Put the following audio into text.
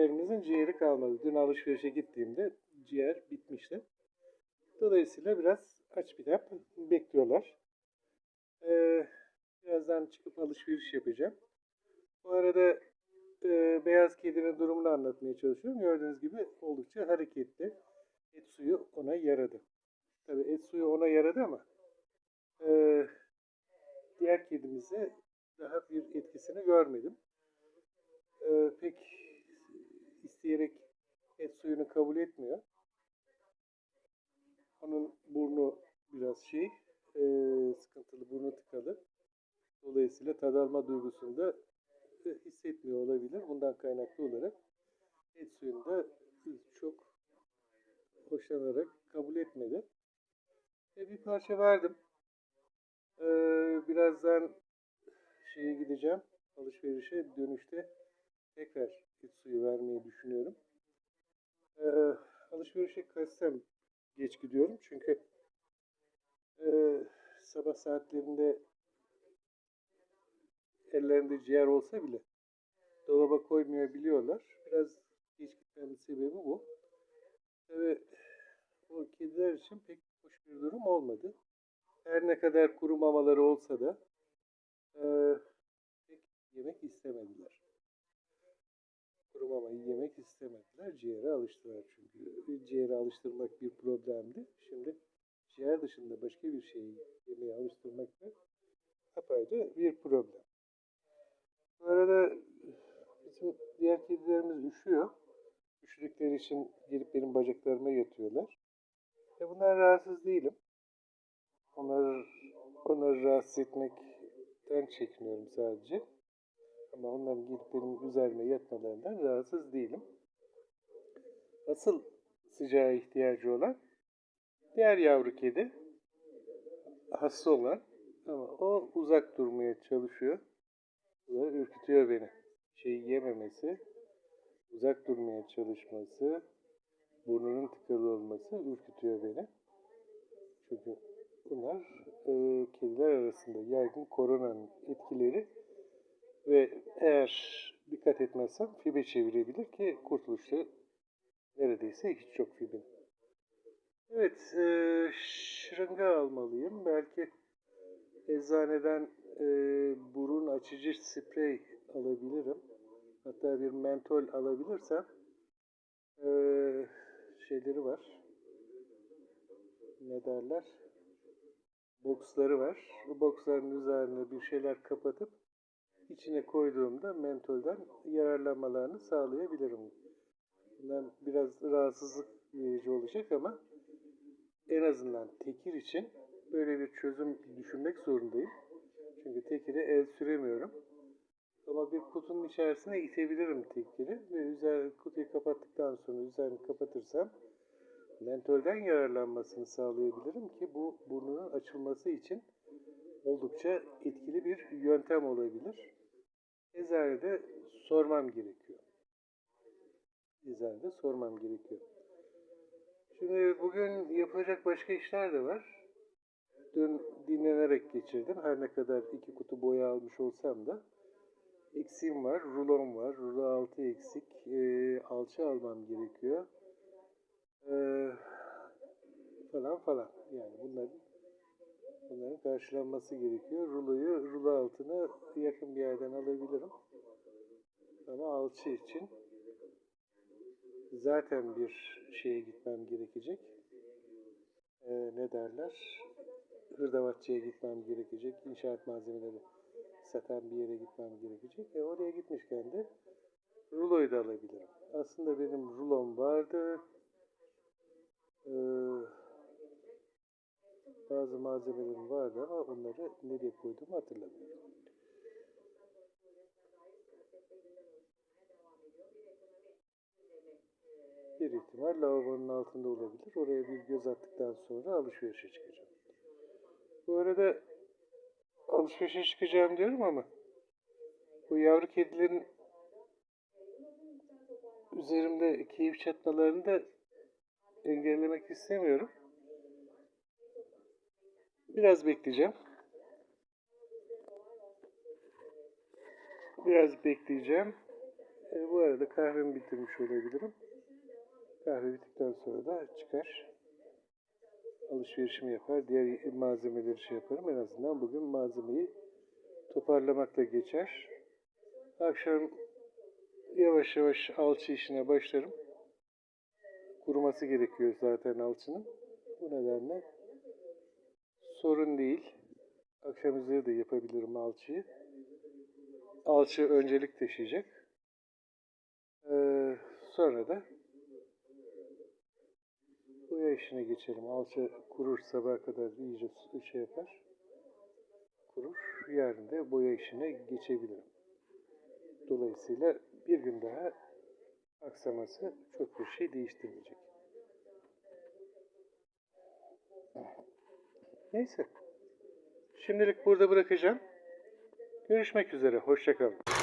kedimizin ciğeri kalmadı. Dün alışverişe gittiğimde ciğer bitmişti. Dolayısıyla biraz aç bir yap bekliyorlar. Ee, birazdan çıkıp alışveriş yapacağım. Bu arada e, beyaz kedinin durumunu anlatmaya çalışıyorum. Gördüğünüz gibi oldukça hareketli. Et suyu ona yaradı. Tabii et suyu ona yaradı ama e, diğer kedimize daha bir etkisini görmedim. E, pek isteyerek et suyunu kabul etmiyor. Onun burnu biraz şey, e, sıkıntılı, burnu tıkalı. Dolayısıyla tad alma duygusunu da e, hissetmiyor olabilir. Bundan kaynaklı olarak et suyunu da çok hoşlanarak kabul etmedi. E, bir parça verdim. E, birazdan şeye gideceğim. Alışverişe dönüşte tekrar et suyu vermeyi düşünüyorum. E, alışverişe kaçsam geç gidiyorum çünkü e, sabah saatlerinde ellerinde ciğer olsa bile dolaba koymayabiliyorlar. Biraz geç gitmemin sebebi bu. Tabii o kediler için pek hoş bir durum olmadı. Her ne kadar kuru mamaları olsa da e, pek yemek istemediler. Kuru mamayı yemek istemediler. Ciğere alıştılar çünkü. Ciğere alıştırmak bir problemdi. Şimdi ciğer dışında başka bir şeyi yemeye alıştırmak da apayrı bir problem. Bu arada bizim diğer kedilerimiz üşüyor. Üşüdükleri için gelip benim bacaklarıma yatıyorlar. Ve bundan rahatsız değilim. Onları, onları rahatsız etmekten çekiniyorum sadece. Ama onların gelip benim üzerime yatmalarından rahatsız değilim. Asıl sıcağa ihtiyacı olan diğer yavru kedi. Hasta olan ama o uzak durmaya çalışıyor. Da ürkütüyor beni. Şey yememesi, uzak durmaya çalışması, burnunun tıkalı olması ürkütüyor beni. Çünkü bunlar e, kediler arasında yaygın koronanın etkileri ve eğer dikkat etmezsem fibe çevirebilir ki kurtuluşta neredeyse hiç yok fibin. Evet, e, şırınga almalıyım. Belki eczaneden e, burun açıcı sprey alabilirim. Hatta bir mentol alabilirsem e, şeyleri var. Ne derler? Boksları var. Bu boksların üzerine bir şeyler kapatıp içine koyduğumda mentolden yararlanmalarını sağlayabilirim. Bunlar biraz rahatsızlık verici olacak ama en azından tekir için böyle bir çözüm düşünmek zorundayım. Çünkü tekire el süremiyorum. Ama bir kutunun içerisine itebilirim tekiri ve üzeri kutuyu kapattıktan sonra üzerini kapatırsam mentolden yararlanmasını sağlayabilirim ki bu burnunun açılması için oldukça etkili bir yöntem olabilir. Eczanede sormam gerekiyor. Eczanede sormam gerekiyor. Şimdi bugün yapacak başka işler de var. Dün dinlenerek geçirdim. Her ne kadar iki kutu boya almış olsam da eksiğim var. Rulon var. Rulo altı eksik. E, alçı almam gerekiyor. E, falan falan. Yani bunların bunların karşılanması gerekiyor. Ruloyu rulo altına yakın bir yerden alabilirim. Ama alçı için zaten bir şeye gitmem gerekecek. E, ne derler? hırdavatçıya gitmem gerekecek. İnşaat malzemeleri satan bir yere gitmem gerekecek. E oraya gitmişken de ruloyu da alabilirim. Aslında benim rulom vardı. Bazı malzemelerim vardı ama onları nereye koyduğumu hatırlamıyorum. Bir ihtimal lavabonun altında olabilir. Oraya bir göz attıktan sonra alışverişe çıkacağım. Bu arada alışverişe çıkacağım diyorum ama bu yavru kedilerin üzerimde keyif çatmalarını da engellemek istemiyorum. Biraz bekleyeceğim. Biraz bekleyeceğim. E, bu arada kahvemi bitirmiş olabilirim. Kahve bittikten sonra da çıkar. Alışverişimi yapar. Diğer malzemeleri şey yaparım. En azından bugün malzemeyi toparlamakla geçer. Akşam yavaş yavaş alçı işine başlarım. Kuruması gerekiyor zaten alçının. Bu nedenle sorun değil. Akşam üzeri de yapabilirim alçıyı. Alçı öncelik taşıyacak. Ee, sonra da boya işine geçelim. Alçı kurur sabaha kadar iyice şey yapar. Kurur. Yarın boya işine geçebilirim. Dolayısıyla bir gün daha aksaması çok bir şey değiştirmeyecek. Neyse. Şimdilik burada bırakacağım. Görüşmek üzere. Hoşçakalın.